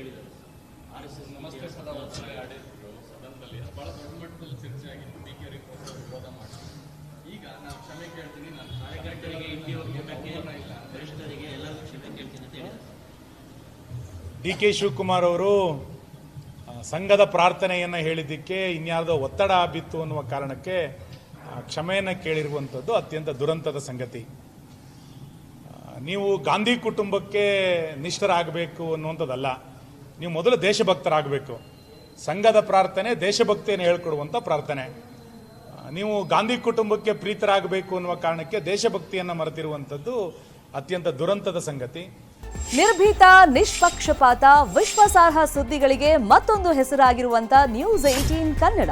ಕೇಳಿದ್ದಾರೆ. R S S ನಮಸ್ತೆ ಸದಾ ಒಂದ್ಸಲ ಆಡಿದ್ರು ಸದನದಲ್ಲಿ ಬಹಳ ದೊಡ್ಡ ಮಟ್ಟದಲ್ಲಿ ಚರ್ಚೆ ಆಗಿತ್ತು ಡಿ ಕೆ ರಿಪೋರ್ಟ್ ವಿರೋಧ ಮಾಡಿ ಈಗ ನಾನು ಕ್ಷಮೆ ಕೇಳ್ತೀನಿ ನಾನು ಕಾರ್ಯಕರ್ತರಿಗೆ ಇಂಡಿ ಗೌರವ ಇಲ್ಲ. ವರಿಷ್ಠರಿಗೆ ಎಲ್ಲರಿಗೂ ಕ್ಷಮೆ ಕೇಳ್ತೀನಿ ಅಂತ ಹೇಳಿದ್ದಾರೆ. ಡಿ ಕೆ ಶಿವಕುಮಾರ್ ಅವರು ಸಂಘದ ಪ್ರಾರ್ಥನೆಯನ್ನು ಹೇಳಿದ್ದಕ್ಕೆ ಇನ್ಯಾವುದೋ ಒತ್ತಡ ಬಿತ್ತು ಅನ್ನುವ ಕಾರಣಕ್ಕೆ ಕ್ಷಮೆಯನ್ನು ಕೇಳಿರುವಂಥದ್ದು ಅತ್ಯಂತ ದುರಂತದ ಸಂಗತಿ. ನೀವು ಗಾಂಧಿ ಕುಟುಂಬಕ್ಕೆ ನಿಷ್ಠರಾಗಬೇಕು ಅನ್ನುವಂಥದ್ದಲ್ಲ. ನೀವು ಮೊದಲು ದೇಶಭಕ್ತರಾಗಬೇಕು. ಸಂಘದ ಪ್ರಾರ್ಥನೆ, ದೇಶಭಕ್ತಿಯನ್ನು ಹೇಳ್ಕೊಡುವಂಥ ಪ್ರಾರ್ಥನೆ. ನೀವು ಗಾಂಧಿ ಕುಟುಂಬಕ್ಕೆ ಪ್ರೀತರಾಗಬೇಕು ಅನ್ನುವ ಕಾರಣಕ್ಕೆ ದೇಶಭಕ್ತಿಯನ್ನು ಮರೆತಿರುವಂಥದ್ದು ಅತ್ಯಂತ ದುರಂತದ ಸಂಗತಿ. ನಿರ್ಭೀತ, ನಿಷ್ಪಕ್ಷಪಾತ, ವಿಶ್ವಾಸಾರ್ಹ ಸುದ್ದಿಗಳಿಗೆ ಮತ್ತೊಂದು ಹೆಸರಾಗಿರುವಂತ ನ್ಯೂಸ್ ಏಟೀನ್ ಕನ್ನಡ.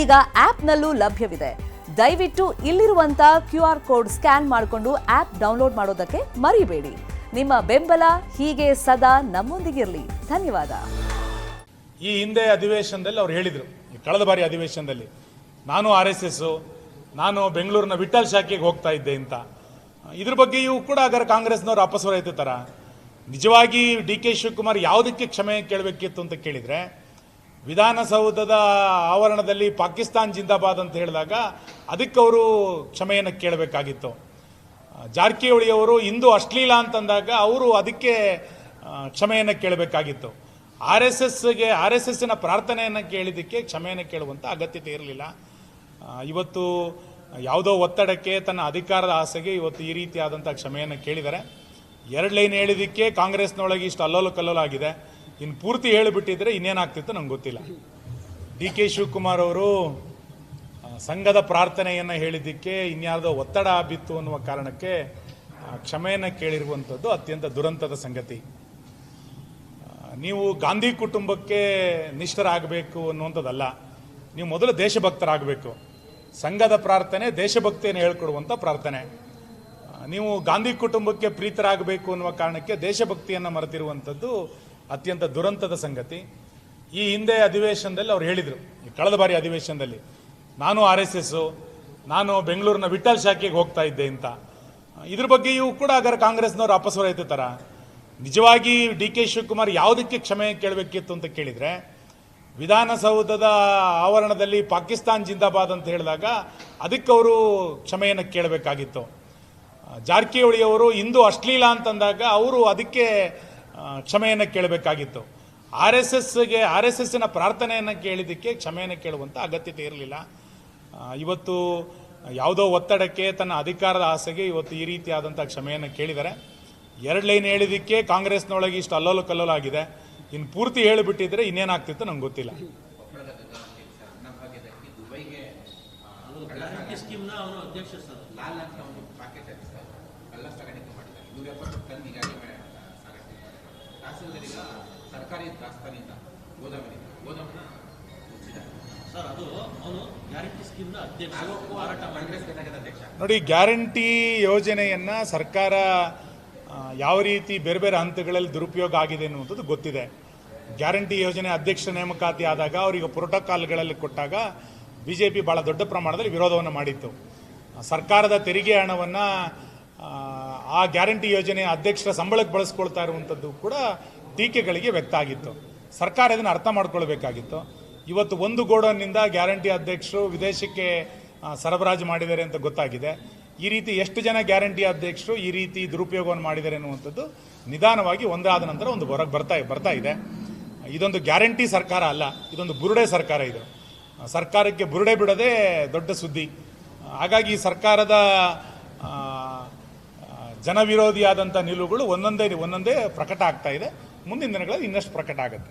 ಈಗ ಆಪ್ನಲ್ಲೂ ಲಭ್ಯವಿದೆ. ದಯವಿಟ್ಟು ಇಲ್ಲಿರುವಂತ ಕ್ಯೂ ಆರ್ ಕೋಡ್ ಸ್ಕ್ಯಾನ್ ಮಾಡಿಕೊಂಡು ಆಪ್ ಡೌನ್ಲೋಡ್ ಮಾಡೋದಕ್ಕೆ ಮರಿಬೇಡಿ. ನಿಮ್ಮ ಬೆಂಬಲ ಹೀಗೆ ಸದಾ ನಮ್ಮೊಂದಿಗಿರಲಿ. ಧನ್ಯವಾದ. ಈ ಹಿಂದೆ ಅಧಿವೇಶನದಲ್ಲಿ ಅವ್ರು ಹೇಳಿದರು ಕಳೆದ ಬಾರಿ ಅಧಿವೇಶನದಲ್ಲಿ, ನಾನು ಆರ್ ಎಸ್ ಎಸ್, ನಾನು ಬೆಂಗಳೂರಿನ ವಿಠಲ್ ಶಾಖೆಗೆ ಹೋಗ್ತಾ ಇದ್ದೆ ಅಂತ. ಇದ್ರ ಬಗ್ಗೆಯೂ ಕೂಡ ಹಾಗಾದ್ರೆ ಕಾಂಗ್ರೆಸ್ನವರು ಅಪಸ್ವರ ಎತ್ತುತ್ತಾರ ನಿಜವಾಗಿ ಡಿ ಕೆ ಶಿವಕುಮಾರ್ ಯಾವುದಕ್ಕೆ ಕ್ಷಮೆ ಕೇಳಬೇಕಿತ್ತು ಅಂತ ಕೇಳಿದರೆ, ವಿಧಾನಸೌಧದ ಆವರಣದಲ್ಲಿ ಪಾಕಿಸ್ತಾನ್ ಜಿಂದಾಬಾದ್ ಅಂತ ಹೇಳಿದಾಗ ಅದಕ್ಕೆ ಅವರು ಕ್ಷಮೆಯನ್ನು ಕೇಳಬೇಕಾಗಿತ್ತು. ಜಾರಕಿಹೊಳಿ ಅವರು ಇಂದು ಅಶ್ಲೀಲ ಅಂತಂದಾಗ ಅವರು ಅದಕ್ಕೆ ಕ್ಷಮೆಯನ್ನು ಕೇಳಬೇಕಾಗಿತ್ತು. ಆರ್ ಎಸ್ ಎಸ್ಗೆ, ಆರ್ ಎಸ್ ಎಸ್ಸಿನ ಪ್ರಾರ್ಥನೆಯನ್ನು ಕೇಳಿದ್ದಕ್ಕೆ ಕ್ಷಮೆಯನ್ನು ಕೇಳುವಂಥ ಅಗತ್ಯತೆ ಇರಲಿಲ್ಲ. ಇವತ್ತು ಯಾವುದೋ ಒತ್ತಡಕ್ಕೆ ತನ್ನ ಅಧಿಕಾರದ ಆಸೆಗೆ ಇವತ್ತು ಈ ರೀತಿಯಾದಂಥ ಕ್ಷಮೆಯನ್ನು ಕೇಳಿದ್ದಾರೆ. ಎರಡು ಲೈನ್ ಹೇಳಿದಕ್ಕೆ ಕಾಂಗ್ರೆಸ್ನೊಳಗೆ ಇಷ್ಟು ಅಲ್ಲೋಲು ಕಲ್ಲೋಲಾಗಿದೆ ಇನ್ನು ಪೂರ್ತಿ ಹೇಳಿಬಿಟ್ಟಿದ್ರೆ ಇನ್ನೇನಾಗ್ತಿತ್ತು ನಂಗೆ ಗೊತ್ತಿಲ್ಲ. ಡಿ ಕೆ ಶಿವಕುಮಾರ್ ಅವರು ಸಂಘದ ಪ್ರಾರ್ಥನೆಯನ್ನು ಹೇಳಿದ್ದಕ್ಕೆ ಇನ್ಯಾವುದೋ ಒತ್ತಡ ಬಿತ್ತು ಅನ್ನುವ ಕಾರಣಕ್ಕೆ ಕ್ಷಮೆಯನ್ನು ಕೇಳಿರುವಂಥದ್ದು ಅತ್ಯಂತ ದುರಂತದ ಸಂಗತಿ. ನೀವು ಗಾಂಧಿ ಕುಟುಂಬಕ್ಕೆ ನಿಷ್ಠರಾಗಬೇಕು ಅನ್ನುವಂಥದ್ದಲ್ಲ. ನೀವು ಮೊದಲು ದೇಶಭಕ್ತರಾಗಬೇಕು. ಸಂಘದ ಪ್ರಾರ್ಥನೆ ದೇಶಭಕ್ತಿಯನ್ನು ಹೇಳ್ಕೊಡುವಂಥ ಪ್ರಾರ್ಥನೆ. ನೀವು ಗಾಂಧಿ ಕುಟುಂಬಕ್ಕೆ ಪ್ರೀತರಾಗಬೇಕು ಅನ್ನುವ ಕಾರಣಕ್ಕೆ ದೇಶಭಕ್ತಿಯನ್ನು ಮರೆತಿರುವಂಥದ್ದು ಅತ್ಯಂತ ದುರಂತದ ಸಂಗತಿ. ಈ ಹಿಂದೆ ಅಧಿವೇಶನದಲ್ಲಿ ಅವ್ರು ಹೇಳಿದರು ಕಳೆದ ಬಾರಿ ಅಧಿವೇಶನದಲ್ಲಿ ನಾನು ಆರ್ ಎಸ್ ಎಸ್ ನಾನು ಬೆಂಗಳೂರಿನ ವಿಠಲ್ ಶಾಖೆಗೆ ಹೋಗ್ತಾ ಇದ್ದೆ ಅಂತ. ಇದ್ರ ಬಗ್ಗೆಯೂ ಕೂಡ ಹಾಗಾದ್ರೆ ಕಾಂಗ್ರೆಸ್ನವ್ರು ಅಪಸ್ವರ ಎತ್ತುತ್ತಾರ ನಿಜವಾಗಿ ಡಿ ಕೆ ಶಿವಕುಮಾರ್ ಯಾವುದಕ್ಕೆ ಕ್ಷಮೆ ಕೇಳಬೇಕಿತ್ತು ಅಂತ ಕೇಳಿದರೆ, ವಿಧಾನಸೌಧದ ಆವರಣದಲ್ಲಿ ಪಾಕಿಸ್ತಾನ್ ಜಿಂದಾಬಾದ್ ಅಂತ ಹೇಳಿದಾಗ ಅದಕ್ಕೆ ಅವರು ಕ್ಷಮೆಯನ್ನು ಕೇಳಬೇಕಾಗಿತ್ತು. ಜಾರಕಿಹೊಳಿಯವರು ಇಂದು ಅಶ್ಲೀಲ ಅಂತಂದಾಗ ಅವರು ಅದಕ್ಕೆ ಕ್ಷಮೆಯನ್ನು ಕೇಳಬೇಕಾಗಿತ್ತು. ಆರ್ ಎಸ್ ಎಸ್ಗೆ, ಆರ್ ಎಸ್ ಎಸ್ಸಿನ ಪ್ರಾರ್ಥನೆಯನ್ನು ಕೇಳಿದ್ದಕ್ಕೆ ಕ್ಷಮೆಯನ್ನು ಕೇಳುವಂಥ ಅಗತ್ಯತೆ ಇರಲಿಲ್ಲ. ಇವತ್ತು ಯಾವುದೋ ಒತ್ತಡಕ್ಕೆ ತನ್ನ ಅಧಿಕಾರದ ಆಸೆಗೆ ಇವತ್ತು ಈ ರೀತಿಯಾದಂಥ ಕ್ಷಮೆಯನ್ನು ಕೇಳಿದ್ದಾರೆ. ಎರಡು ಲೈನ್ ಹೇಳಿದಕ್ಕೆ ಕಾಂಗ್ರೆಸ್ನೊಳಗೆ ಇಷ್ಟು ಅಲ್ಲೋಲು ಕಲ್ಲೋಲಾಗಿದೆ. ಇನ್ನು ಪೂರ್ತಿ ಹೇಳಿಬಿಟ್ಟಿದ್ರೆ ಇನ್ನೇನಾಗ್ತಿತ್ತು ನಂಗೆ ಗೊತ್ತಿಲ್ಲ. ಸರ್ಕಾರಿ ಸ್ಕೀಮ್ನ ನೋಡಿ, ಗ್ಯಾರಂಟಿ ಯೋಜನೆಯನ್ನು ಸರ್ಕಾರ ಯಾವ ರೀತಿ ಬೇರೆ ಬೇರೆ ಹಂತಗಳಲ್ಲಿ ದುರುಪಯೋಗ ಆಗಿದೆ ಅನ್ನುವಂಥದ್ದು ಗೊತ್ತಿದೆ. ಗ್ಯಾರಂಟಿ ಯೋಜನೆ ಅಧ್ಯಕ್ಷ ನೇಮಕಾತಿ ಆದಾಗ ಅವರಿಗೆ ಪ್ರೋಟೋಕಾಲ್ಗಳಲ್ಲಿ ಕೊಟ್ಟಾಗ ಬಿ ಜೆ ಪಿ ಭಾಳ ದೊಡ್ಡ ಪ್ರಮಾಣದಲ್ಲಿ ವಿರೋಧವನ್ನು ಮಾಡಿತ್ತು. ಸರ್ಕಾರದ ತೆರಿಗೆ ಹಣವನ್ನು ಆ ಗ್ಯಾರಂಟಿ ಯೋಜನೆ ಅಧ್ಯಕ್ಷರ ಸಂಬಳಕ್ಕೆ ಬಳಸ್ಕೊಳ್ತಾ ಇರುವಂಥದ್ದು ಕೂಡ ಟೀಕೆಗಳಿಗೆ ವ್ಯಕ್ತ ಆಗಿತ್ತು. ಸರ್ಕಾರ ಇದನ್ನು ಅರ್ಥ ಮಾಡ್ಕೊಳ್ಬೇಕಾಗಿತ್ತು. ಇವತ್ತು ಒಂದು ಗೋಡೌನ್ನಿಂದ ಗ್ಯಾರಂಟಿ ಅಧ್ಯಕ್ಷರು ವಿದೇಶಕ್ಕೆ ಸರಬರಾಜು ಮಾಡಿದ್ದಾರೆ ಅಂತ ಗೊತ್ತಾಗಿದೆ. ಈ ರೀತಿ ಎಷ್ಟು ಜನ ಗ್ಯಾರಂಟಿ ಅಧ್ಯಕ್ಷರು ಈ ರೀತಿ ದುರುಪಯೋಗವನ್ನು ಮಾಡಿದ್ದಾರೆ ಅನ್ನುವಂಥದ್ದು ನಿಧಾನವಾಗಿ ಒಂದಾದ ನಂತರ ಒಂದು ಹೊರಗೆ ಬರ್ತಾ ಬರ್ತಾ ಇದೆ. ಇದೊಂದು ಗ್ಯಾರಂಟಿ ಸರ್ಕಾರ ಅಲ್ಲ, ಇದೊಂದು ಬುರುಡೆ ಸರ್ಕಾರ ಇದು. ಸರ್ಕಾರಕ್ಕೆ ಬುರುಡೆ ಬಿಡದೆ ದೊಡ್ಡ ಸುದ್ದಿ. ಹಾಗಾಗಿ ಸರ್ಕಾರದ ಜನವಿರೋಧಿಯಾದಂಥ ನಿಲುವುಗಳು ಒಂದೊಂದೇ ಒಂದೊಂದೇ ಪ್ರಕಟ ಆಗ್ತಾ ಇದೆ. ಮುಂದಿನ ದಿನಗಳಲ್ಲಿ ಇನ್ನಷ್ಟು ಪ್ರಕಟ ಆಗುತ್ತೆ.